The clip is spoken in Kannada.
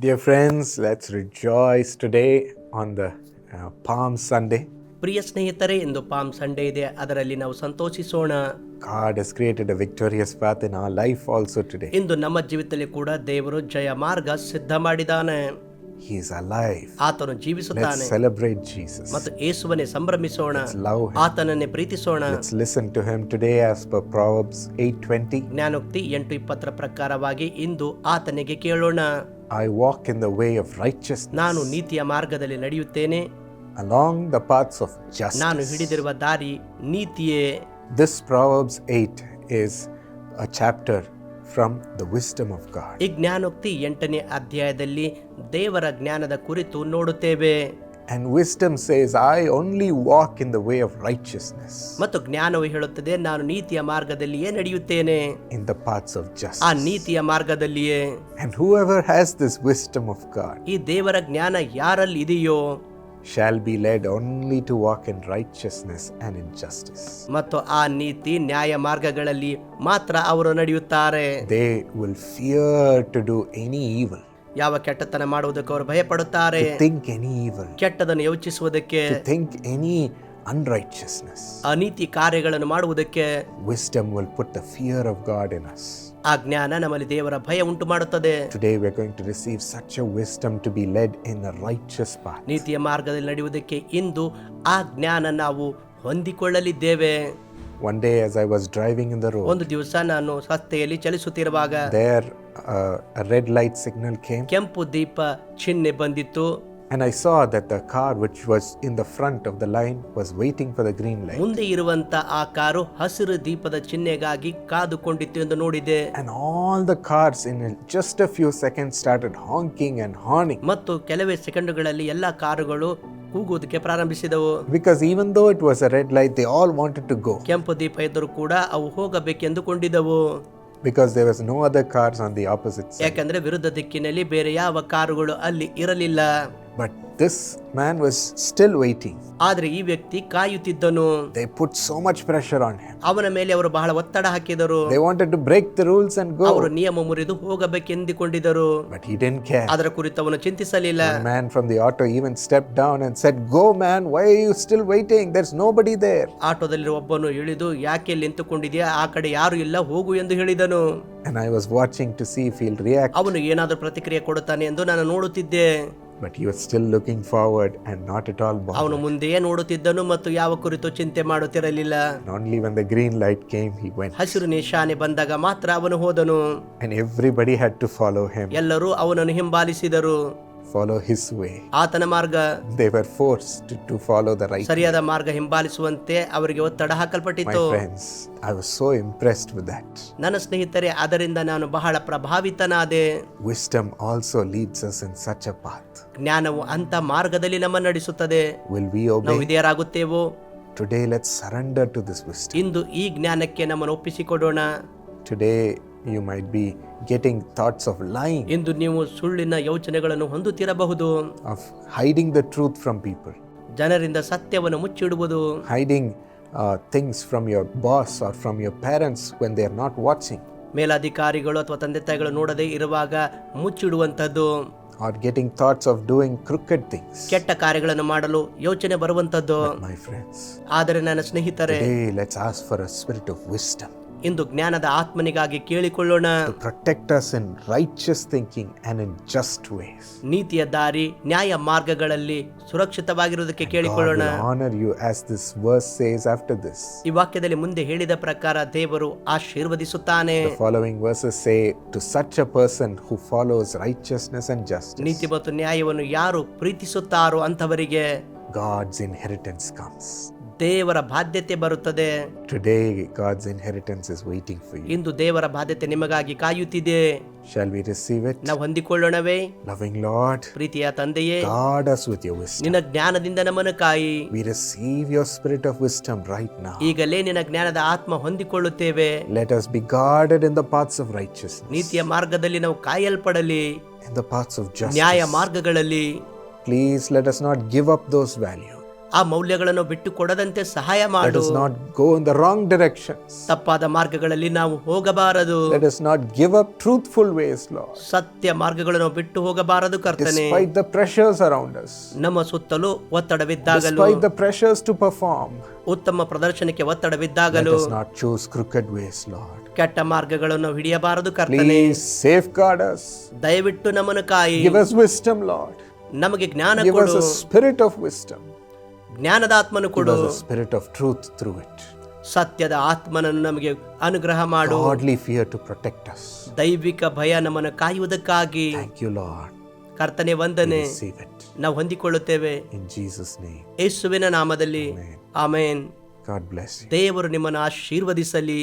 Dear friends, let's rejoice today on the uh, Palm Sunday. ಪ್ರಿಯ ಸ್ನೇಹಿತರೆ ಇಂದು ಪಾಮ್ ಸಂಡೇ ಇದೆ ಅದರಲ್ಲಿ ನಾವು ಸಂತೋಷಿಸೋಣ God has created a victorious path in our life also today. ಇಂದು ನಮ್ಮ ಜೀವಿತದಲ್ಲಿ ಕೂಡ ದೇವರು ಜಯ ಮಾರ್ಗ ಸಿದ್ಧ ಮಾಡಿದ್ದಾನೆ He is alive. ಆತನು ಜೀವಿಸುತ್ತಾನೆ Let's celebrate Jesus. ಮತ್ತು ಯೇಸುವನ್ನೇ ಸಂಭ್ರಮಿಸೋಣ Let's love him. ಆತನನ್ನೇ ಪ್ರೀತಿಸೋಣ Let's listen to him today as per Proverbs 8:20. ಜ್ಞಾನೋಕ್ತಿ ಎಂಟು ಇಪ್ಪತ್ತರ ಪ್ರಕಾರವಾಗಿ ಇಂದು ಆತನಿಗೆ ಕೇಳೋಣ I walk in the way of righteousness ನಾನು ನೀತಿಯ ಮಾರ್ಗದಲ್ಲಿ ನಡೆಯುತ್ತೇನೆ along the paths of ನಾನು justice. ಹಿಡಿದಿರುವ ದಾರಿ ನೀತಿಯೇ This Proverbs 8 is a chapter from the wisdom of God. ಈ ಜ್ಞಾನೋಕ್ತಿ ಎಂಟನೇ ಅಧ್ಯಾಯದಲ್ಲಿ ದೇವರ ಜ್ಞಾನದ ಕುರಿತು ನೋಡುತ್ತೇವೆ And wisdom says, I only walk in the way of righteousness, ಮತ್ತು ಜ್ಞಾನವು ಹೇಳುತ್ತದೆ ನಾನು ನೀತಿಯ ಮಾರ್ಗದಲ್ಲಿಯೇ ನಡೆಯುತ್ತೇನೆ in the paths of ಆ justice. ನೀತಿಯ ಮಾರ್ಗದಲ್ಲಿಯೇ And whoever has this wisdom of God ಈ ದೇವರ ಜ್ಞಾನ ಯಾರಲ್ಲಿ ಇದೆಯೋ shall be led only to walk in righteousness and in justice. ಮತ್ತು ಆ ನೀತಿ ನ್ಯಾಯ ಮಾರ್ಗಗಳಲ್ಲಿ ಮಾತ್ರ ಅವರು ನಡೆಯುತ್ತಾರೆ They will fear to do any evil, ಯಾವ ಕೆಟ್ಟತನ ಮಾಡುವುದಕ್ಕೆ ಅವರು ಭಯಪಡುತ್ತಾರೆ think any evil, ಕೆಟ್ಟದನ್ನು ಯೋಚಿಸುವುದಕ್ಕೆ to think any unrighteousness. ಅನೀತಿ ಕಾರ್ಯಗಳನ್ನು ಮಾಡುವುದಕ್ಕೆ Wisdom will put the fear of God in us. ಆ ಜ್ಞಾನ ನಮ್ಮಲ್ಲಿ ದೇವರ ಭಯ ಉಂಟು ಮಾಡುತ್ತದೆ. Today are going to receive such a wisdom to be led in a righteous path. ನೀತಿಯ ಮಾರ್ಗದಲ್ಲಿ ನಡೆಯುವುದಕ್ಕೆ ಇಂದು ಆ ಜ್ಞಾನ ನಾವು ಹೊಂದಿಕೊಳ್ಳಲಿದ್ದೇವೆ. One day, as I was driving in the road, ಒಂದು ದಿವಸ ನಾನು ರಸ್ತೆಯಲ್ಲಿ ಚಲಿಸುತ್ತಿರುವಾಗ there uh, a red light signal came, ಕೆಂಪು ದೀಪ ಚಿಹ್ನೆ ಬಂದಿತ್ತು. And I saw that the car which was in the front of the line was waiting for the green light. ಮುಂದೆ ಇರುವಂತ ಆ ಕಾರು ಹಸಿರು ದೀಪದ ಚಿಹ್ನೆಗಾಗಿ ಕಾದುಕೊಂಡಿತ್ತು ಎಂದು ನೋಡಿದೆ And all the cars in just a few seconds started honking and horning ಮತ್ತು ಕೆಲವೇ ಸೆಕೆಂಡುಗಳಲ್ಲಿ ಎಲ್ಲ ಕಾರುಗಳು ಕೂಗುವುದಕ್ಕೆ ಪ್ರಾರಂಭಿಸಿದವು because even though it was a red light, they all wanted to go ಕೆಂಪು ದೀಪ ಇದ್ದರೂ ಕೂಡ ಅವು ಹೋಗಬೇಕೆಂದುಕೊಂಡಿದ್ದವು because there was no other cars on the opposite side. ಯಾಕಂದ್ರೆ ವಿರುದ್ಧ ದಿಕ್ಕಿನಲ್ಲಿ ಬೇರೆ ಯಾವ ಕಾರುಗಳು ಅಲ್ಲಿ ಇರಲಿಲ್ಲ but this man was still waiting ಆದ್ರೆ ಈ ವ್ಯಕ್ತಿ ಕಾಯುತ್ತಿದ್ದನು. They put so much pressure on him ಅವನ ಮೇಲೆ ಅವರು ಬಹಳ ಒತ್ತಡ ಹಾಕಿದರು. They wanted to break the rules and go ಅವರು ನಿಯಮ ಮುರಿದು ಹೋಗಬೇಕು ಎಂದುಕೊಂಡಿದ್ದರು ಬಟ್ ಹಿ ಡಿಡ್ನ್ ಕೇರ್ ಅದರ ಕುರಿತು ಅವನು ಚಿಂತಿಸಲಿಲ್ಲ. Man from the auto even step down and said go man why you still waiting there's nobody there ಆಟೋದಲ್ಲಿ ಒಬ್ಬನು ಇಳಿದು ಯಾಕೆ ನಿಂತುಕೊಂಡಿದೀಯಾ? ಆ ಕಡೆ ಯಾರು ಇಲ್ಲ ಹೋಗು ಎಂದು ಹೇಳಿದನು. And I was watching to see feel react ಅವನು ಏನಾದರೂ ಪ್ರತಿಕ್ರಿಯೆ ಕೊಡುತ್ತಾನೆ ಎಂದು ನಾನು ನೋಡುತ್ತಿದ್ದೆ. But you are still looking forward and not at all ಅವನು ಮುಂದೆಯೇ ನೋಡುತ್ತಿದ್ದನು ಮತ್ತು ಯಾವ ಕುರಿತು ಚಿಂತೆ ಮಾಡುತ್ತಿರಲಿಲ್ಲ. Only when the green light came he went ಹಸಿರು ನಿಶಾನೆ ಬಂದಾಗ ಮಾತ್ರ ಅವನು ಹೋದನು. And everybody had to follow him ಎಲ್ಲರೂ ಅವನನ್ನು ಹಿಂಬಾಲಿಸಿದರು. Follow his way. ಆತನ ಮಾರ್ಗ They were forced to, follow the right. ಸರಿಯಾದ ಮಾರ್ಗ ಹಿಂಬಾಲಿಸುವಂತೆ ಅವರಿಗೆ ಒತ್ತಡ My ಹಾಕಲ್ಪಟ್ಟಿತು friends, I was so impressed with that. ನನ್ನ ಸ್ನೇಹಿತರೆ ಅದರಿಂದ ನಾನು ಬಹಳ ಪ್ರಭಾವಿತನಾದೆ Wisdom also leads us in such a path. ಜ್ಞಾನವು ಅಂತ ಮಾರ್ಗದಲ್ಲಿ ನಮ್ಮ ನಡೆಸುತ್ತದೆ Will we ನಾವು obey? ವಿಧೇಯರಾಗುತ್ತೇವೋ Today, let's surrender to this wisdom. ಇಂದು ಈ ಜ್ಞಾನಕ್ಕೆ ನಮ್ಮನ್ನು ಒಪ್ಪಿಸಿಕೊಡೋಣ Today, you might be getting thoughts of lying, ಇಂದು ನೀವು ಸುಳ್ಳಿನ ಯೋಚನೆಗಳನ್ನು ಹೊಂದುತ್ತಿರಬಹುದು of hiding the truth from people, ಜನರಿಂದ ಸತ್ಯವನ್ನು ಮುಚ್ಚಿಡುವುದು hiding uh, things from your boss or from your parents when they are not watching, ಮೇಲಾಧಿಕಾರಿಗಳು ಅಥವಾ ತಂದೆ ತಾಯಿಗಳು ನೋಡದೇ ಇರುವಾಗ ಮುಚ್ಚಿಡುವಂಥದ್ದು or getting thoughts of doing crooked things. ಕೆಟ್ಟ ಕಾರ್ಯಗಳನ್ನು ಮಾಡಲು ಯೋಚನೆ ಬರುವಂಥದ್ದು My friends, ಆದರೆ ನನ್ನ ಸ್ನೇಹಿತರೆ today let's ask for a spirit of wisdom ಇಂದು ಜ್ಞಾನದ ಆತ್ಮನಿಗಾಗಿ ಕೇಳಿಕೊಳ್ಳೋಣ. Protect us in righteous thinking and in just ways ನೀತಿಯ ದಾರಿ ನ್ಯಾಯ ಮಾರ್ಗಗಳಲ್ಲಿ ಸುರಕ್ಷಿತವಾಗಿರುವುದಕ್ಕೆ ಕೇಳಿಕೊಳ್ಳೋಣ. Honour you as this verse says after this ಈ ವಾಕ್ಯದಲ್ಲಿ ಮುಂದೆ ಹೇಳಿದ ಪ್ರಕಾರ ದೇವರು ಆಶೀರ್ವದಿಸುತ್ತಾನೆ. Following verse say to such a person who follows righteousness and just ನೀತಿ ಮತ್ತು ನ್ಯಾಯವನ್ನು ಯಾರು ಪ್ರೀತಿಸುತ್ತಾರೋ ಅಂತವರಿಗೆ ಗಾಡ್ಸ್ ಇನ್ ಇನ್ಹೆರಿಟೆನ್ಸ್ ಕಮ್ಸ್ ದೇವರ ಬಾಧ್ಯತೆ ಬರುತ್ತದೆ. Today God's inheritance is waiting for you. ಇಂದು ದೇವರ ಬಾಧ್ಯತೆ ನಿಮಗಾಗಿ ಕಾಯುತ್ತಿದೆ. ಶಾಲ್ ವಿ ರಿಸೀವ್ ಇಟ್ ನಾವು ಹೊಂದಿಕೊಳ್ಳೋಣವೇ? ಲವಿಂಗ್ ಲಾರ್ಡ್ ಪ್ರೀತಿಯ ತಂದೆಯೇ guard us with your wisdom ನಿನ್ನ ಜ್ಞಾನದಿಂದ ನಮ್ಮನ್ನು ಕಾಯಿ. We receive your spirit of wisdom right now ಈಗಲೇ ನಿನ್ನ ಜ್ಞಾನದ ಆತ್ಮ ಹೊಂದಿಕೊಳ್ಳುತ್ತೇವೆ. Let us be guarded in the paths of righteousness, ನೀತಿಯ ಮಾರ್ಗದಲ್ಲಿ ನಾವು ಕಾಯಲ್ಪಡಲಿ. In the paths of justice ನ್ಯಾಯ ಮಾರ್ಗಗಳಲ್ಲಿ. Please let us not give up those values. ಆ ಮೌಲ್ಯಗಳನ್ನು ಬಿಟ್ಟು ಕೊಡದಂತೆ ಸಹಾಯ ಮಾಡು not go go in the wrong directions. ತಪ್ಪಾದ ಮಾರ್ಗಗಳಲ್ಲಿ ನಾವು ಹೋಗಬಾರದು let us not give up truthful ways, Lord, ಸತ್ಯ ಮಾರ್ಗಗಳನ್ನು ಬಿಟ್ಟು ಹೋಗಬಾರದು ಕರ್ತನೆ despite the pressures around us, ನಮ್ಮ ಸುತ್ತಲೂ ಒತ್ತಡವಿದ್ದಾಗಲೂ despite the pressures to perform. ಉತ್ತಮ ಪ್ರದರ್ಶನಕ್ಕೆ ಒತ್ತಡವಿದ್ದಾಗಲೂ ಒತ್ತಡವಿದ್ದಾಗಲೂ us not choose crooked ways, Lord. ಕೆಟ್ಟ ಮಾರ್ಗಗಳನ್ನು ಹಿಡಿಯಬಾರದು ಕರ್ತನೆ ಸೇಫ್ safeguard us. ದಯವಿಟ್ಟು ನಮ್ಮನ್ನು ಕಾಯಿ Give us wisdom, Lord. ನಮಗೆ ಜ್ಞಾನ ಸ್ಪಿರಿಟ್ ಆಫ್ ಕೊಡು spirit of wisdom. ಜ್ಞಾನದ ಆತ್ಮನು ಕೊಡು. Spirit of truth through it ಸತ್ಯದ ಆತ್ಮನನ್ನು ನಮಗೆ ಅನುಗ್ರಹ ಮಾಡು. Godly fear to protect us ದೈವಿಕ ಭಯ ನಮ್ಮನ್ನು ಕಾಯುವುದಕ್ಕಾಗಿ. ಥ್ಯಾಂಕ್ ಲಾರ್ಡ್ ಕರ್ತನೆ ವಂದನೆ. ನಾವು ಹೊಂದಿಕೊಳ್ಳುತ್ತೇವೆ. ಜೀಸಸ್ ನೇ ಯೇಸುವಿನ ನಾಮದಲ್ಲಿ. ಆಮೆನ್. ಗಾಡ್ ಬ್ಲೆಸ್ ದೇವರು ನಿಮ್ಮನ್ನು ಆಶೀರ್ವದಿಸಲಿ.